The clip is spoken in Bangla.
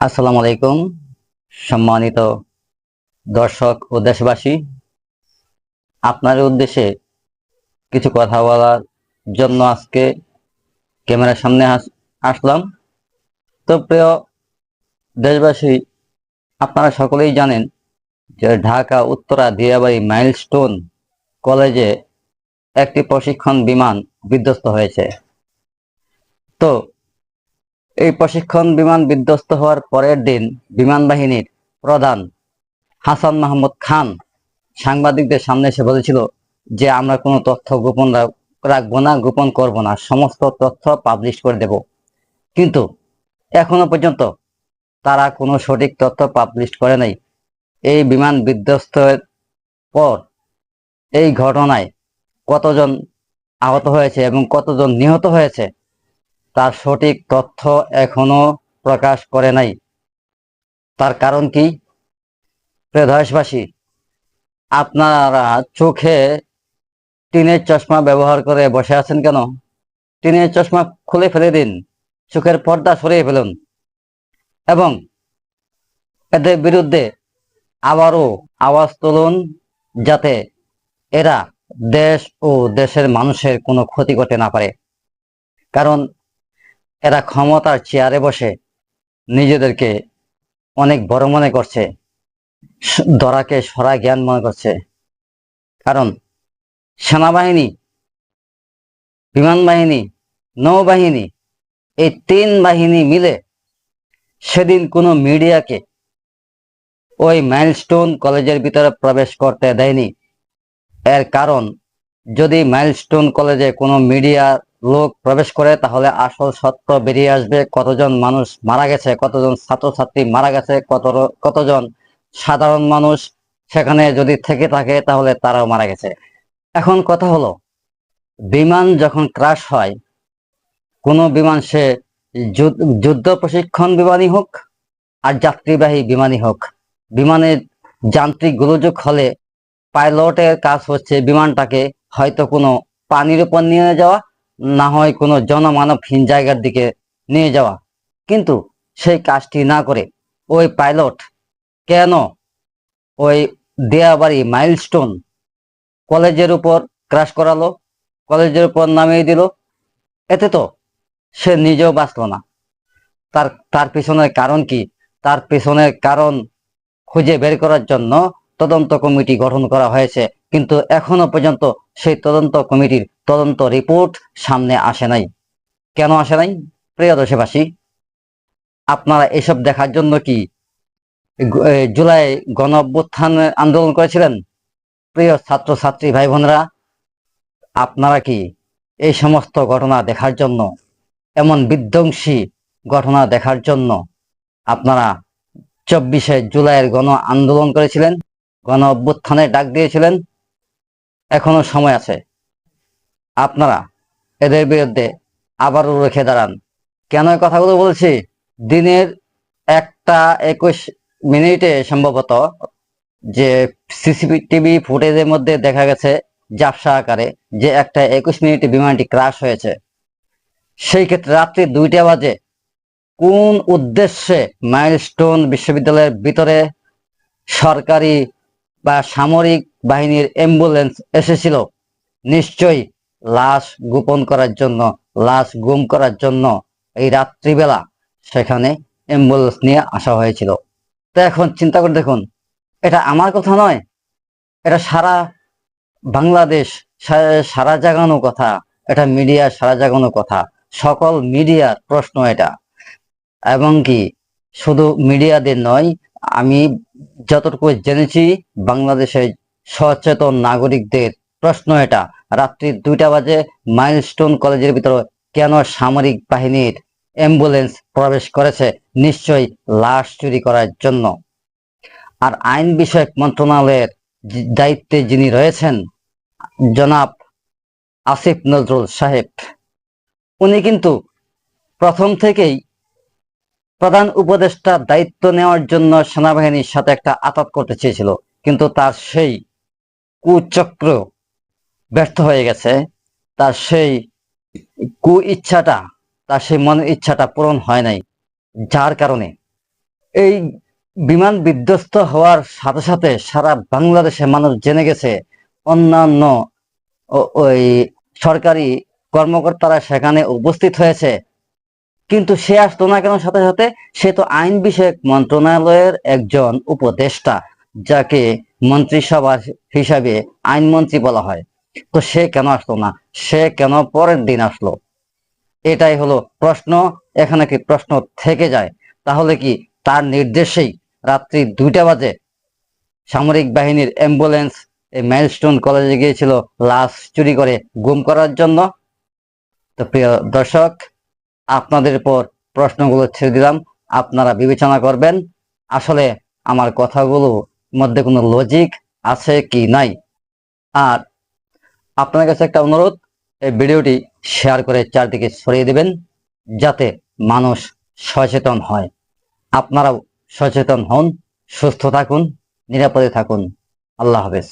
আসসালামু আলাইকুম, সম্মানিত দর্শক ও দেশবাসী। আপনার উদ্দেশ্যে কিছু কথা বলার জন্য আজকে ক্যামেরার সামনে আস- আসলাম। তো প্রিয় দেশবাসী, আপনারা সকলেই জানেন যে ঢাকা উত্তরা দিয়াবাড়ি মাইলস্টোন কলেজে একটি প্রশিক্ষণ বিমান বিধ্বস্ত হয়েছে। তো এই প্রশিক্ষণ বিমান বিধ্বস্ত হওয়ার পরের দিন বিমান বাহিনীর প্রধান হাসান মাহমুদ খান সাংবাদিকদের সামনে এসে বলেছিল যে, আমরা কোনো তথ্য গোপন রাখব না, গোপন করব না, সমস্ত তথ্য পাবলিশ করে দেব। কিন্তু এখনও পর্যন্ত তারা কোনো সঠিক তথ্য পাবলিশ করে নাই। এই বিমান বিধ্বস্তের পর এই ঘটনায় কতজন আহত হয়েছে এবং কতজন নিহত হয়েছে তার সঠিক তথ্য এখনও প্রকাশ করে নাই। তার কারণ কি? প্রিয় আপনারা চোখে টিনের চশমা ব্যবহার করে বসে আছেন কেন? টিনের চশমা খুলে ফেলে দিন, চোখের পর্দা সরিয়ে ফেলুন এবং এদের বিরুদ্ধে আবারও আওয়াজ তুলুন যাতে এরা দেশ ও দেশের মানুষের কোনো ক্ষতি করতে না পারে। কারণ এরা ক্ষমতার চেয়ারে বসে নিজেদেরকে অনেক বড় মনে করছে দরাকে সরা জ্ঞান মনে করছে। কারণ সেনাবাহিনী বিমান বাহিনী নৌবাহিনী, এই তিন বাহিনী মিলে সেদিন কোনো মিডিয়াকে ওই মাইলস্টোন কলেজের ভিতরে প্রবেশ করতে দেয়নি। এর কারণ, যদি মাইলস্টোন কলেজে কোনো মিডিয়া লোক প্রবেশ করে, তাহলে আসল সত্য বেরিয়ে আসবে। কতজন মানুষ মারা গেছে, কতজন ছাত্রছাত্রী মারা গেছে, কত কতজন সাধারণ মানুষ সেখানে যদি থেকে থাকে, তাহলে তারাও মারা গেছে। এখন কথা হলো, বিমান যখন ক্রাশ হয়, কোনো বিমান সে যুদ্ধ- প্রশিক্ষণ বিমানই হোক আর যাত্রীবাহী বিমানই হোক। বিমানের যান্ত্রিক গোলযোগ হলে পাইলটের কাজ হচ্ছে বিমানটাকে হয়তো কোনো পানির উপর নিয়ে যাওয়া না হয় কোনো জনমানবহীন জায়গার দিকে নিয়ে যাওয়া। কিন্তু সেই কাজটি না করে ওই পাইলট কেন ওই দেয়াবাড়ি মাইলস্টোন কলেজের উপর ক্রাশ করালো, কলেজের উপর নামিয়ে দিল? এতে তো সে নিজেও বাঁচলো না। তার তার পিছনের কারণ কি? তার পিছনের কারণ খুঁজে বের করার জন্য তদন্ত কমিটি গঠন করা হয়েছে। কিন্তু এখনও পর্যন্ত সেই তদন্ত কমিটির তদন্ত রিপোর্ট সামনে আসে নাই। কেন আসে নাই? প্রিয় দেশবাসী, আপনারা এসব দেখার জন্য কি জুলাই গণ অভ্যুত্থান আন্দোলন করেছিলেন? প্রিয় ছাত্র ছাত্রী ভাই বোনেরা আপনারা কি এই সমস্ত ঘটনা দেখার জন্য, এমন বিধ্বংসী ঘটনা দেখার জন্য আপনারা চব্বিশে জুলাইয়ের গণ আন্দোলন করেছিলেন? গণ অভ্যুত্থানে ডাক দিয়েছিলেন? এখনও সময় আছে। আপনারা এদের বিরুদ্ধে আবারও রেখে দাঁড়ান। কেন এই কথাগুলো বলছি? দিনের একটা একুশ মিনিটে সম্ভবত যে সিসিটিভি ফুটেজের মধ্যে দেখা গেছে জাপসা আকারে যে একটা একুশ মিনিটে বিমানটি ক্রাশ হয়েছে। সেই ক্ষেত্রে রাত্রি দুইটা বাজে। কোন উদ্দেশ্যে মাইলস্টোন বিশ্ববিদ্যালয়ের ভিতরে সরকারি বা সামরিক বাহিনীর অ্যাম্বুলেন্স এসেছিল, নিশ্চয়ই লাশ গোপন করার জন্য, লাশ গুম করার জন্য এই রাত্রিবেলা সেখানে অ্যাম্বুলেন্স নিয়ে আসা হয়েছিল। তো এখন চিন্তা করে দেখুন, এটা আমার কথা নয়, এটা সারা বাংলাদেশ সারা জাগানো কথা, এটা মিডিয়া সারা জাগানো কথা, সকল মিডিয়ার প্রশ্ন এটা। এবং কি, শুধু মিডিয়াদের নয় আমি যতটুকু জেনেছি, বাংলাদেশের সচেতন নাগরিকদের প্রশ্ন এটা। রাত্রি দুইটা বাজে, মাইলস্টোন কলেজের ভিতরে কেন সামরিক বাহিনীর অ্যাম্বুলেন্স প্রবেশ করেছে? নিশ্চয়ই লাশ চুরি করার জন্য। আর আইন বিষয়ক মন্ত্রণালয়ের দায়িত্বে যিনি রয়েছেন, জনাব আসিফ নজরুল সাহেব, উনি কিন্তু প্রথম থেকেই প্রধান উপদেষ্টা দায়িত্ব নেওয়ার জন্য সেনাবাহিনীর সাথে একটা আতাত করতে চেয়েছিল, কিন্তু তার সেই কুচক্র ব্যর্থ হয়ে গেছে। তার সেই কু ইচ্ছাটা তার সেই মনের ইচ্ছাটা পূরণ হয় নাই, যার কারণে। এই বিমান বিধ্বস্ত হওয়ার সাথে সাথে সারা বাংলাদেশে মানুষ জেনে গেছে, অন্যান্য ওই সরকারি কর্মকর্তারা সেখানে উপস্থিত হয়েছে। কিন্তু সে আসতো না কেন? সাথে সাথে সে তো আইন বিষয়ক মন্ত্রণালয়ের একজন উপদেষ্টা, যাকে মন্ত্রিসভা হিসাবে আইনমন্ত্রী বলা হয়। তো সে কেন আসলো না? সে কেন পরের দিন আসলো? এটাই হলো প্রশ্ন। এখানে কি প্রশ্ন থেকে যায়? তাহলে কি তার নির্দেশেই রাত্রি দুইটা বাজে সামরিক বাহিনীর অ্যাম্বুলেন্স এই মাইলস্টোন কলেজে গিয়েছিল লাশ চুরি করে গুম করার জন্য? তো প্রিয় দর্শক আপনাদের উপর প্রশ্নগুলো ছেড়ে দিলাম। আপনারা বিবেচনা করবেন, আসলে আমার কথাগুলো মধ্যে কোনো লজিক আছে কি নাই। আর আপনার কাছে একটা অনুরোধ, এই ভিডিওটি শেয়ার করে চারদিকে ছড়িয়ে দিবেন, যাতে মানুষ সচেতন হয়। আপনারাও সচেতন হন, সুস্থ থাকুন, নিরাপদে থাকুন। আল্লাহ হাফেজ।